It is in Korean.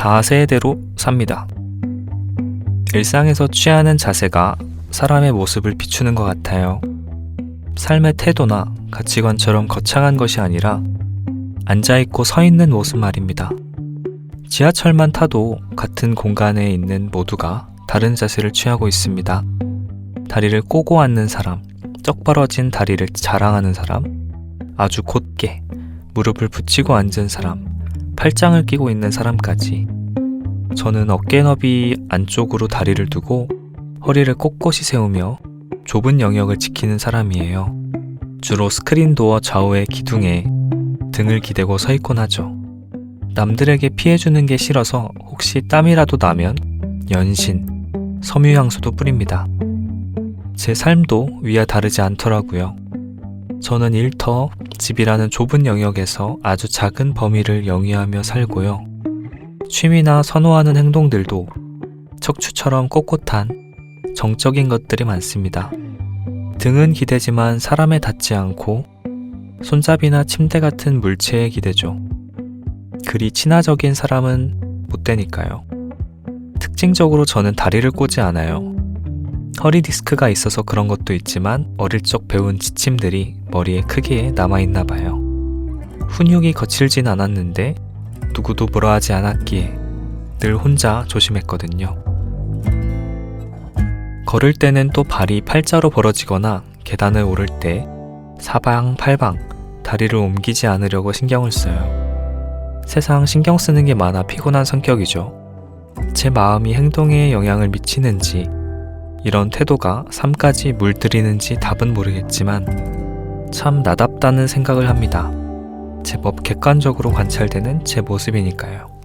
자세대로 삽니다. 일상에서 취하는 자세가 사람의 모습을 비추는 것 같아요. 삶의 태도나 가치관처럼 거창한 것이 아니라 앉아있고 서 있는 모습 말입니다. 지하철만 타도 같은 공간에 있는 모두가 다른 자세를 취하고 있습니다. 다리를 꼬고 앉는 사람, 쩍 벌어진 다리를 자랑하는 사람, 아주 곧게 무릎을 붙이고 앉은 사람, 팔짱을 끼고 있는 사람까지. 저는 어깨 너비 안쪽으로 다리를 두고 허리를 꼿꼿이 세우며 좁은 영역을 지키는 사람이에요. 주로 스크린 도어 좌우의 기둥에 등을 기대고 서 있곤 하죠. 남들에게 피해주는 게 싫어서 혹시 땀이라도 나면 연신, 섬유향수도 뿌립니다. 제 삶도 위와 다르지 않더라고요. 저는 일터, 집이라는 좁은 영역에서 아주 작은 범위를 영위하며 살고요. 취미나 선호하는 행동들도 척추처럼 꼿꼿한 정적인 것들이 많습니다. 등은 기대지만 사람에 닿지 않고 손잡이나 침대 같은 물체에 기대죠. 그리 친화적인 사람은 못 되니까요. 특징적으로 저는 다리를 꼬지 않아요. 허리 디스크가 있어서 그런 것도 있지만 어릴 적 배운 지침들이 머리에 크게 남아있나 봐요. 훈육이 거칠진 않았는데 누구도 뭐라 하지 않았기에 늘 혼자 조심했거든요. 걸을 때는 또 발이 팔자로 벌어지거나 계단을 오를 때 사방, 팔방, 다리를 옮기지 않으려고 신경을 써요. 세상 신경 쓰는 게 많아 피곤한 성격이죠. 제 마음이 행동에 영향을 미치는지, 이런 태도가 삶까지 물들이는지 답은 모르겠지만, 참 나답다는 생각을 합니다. 제법 객관적으로 관찰되는 제 모습이니까요.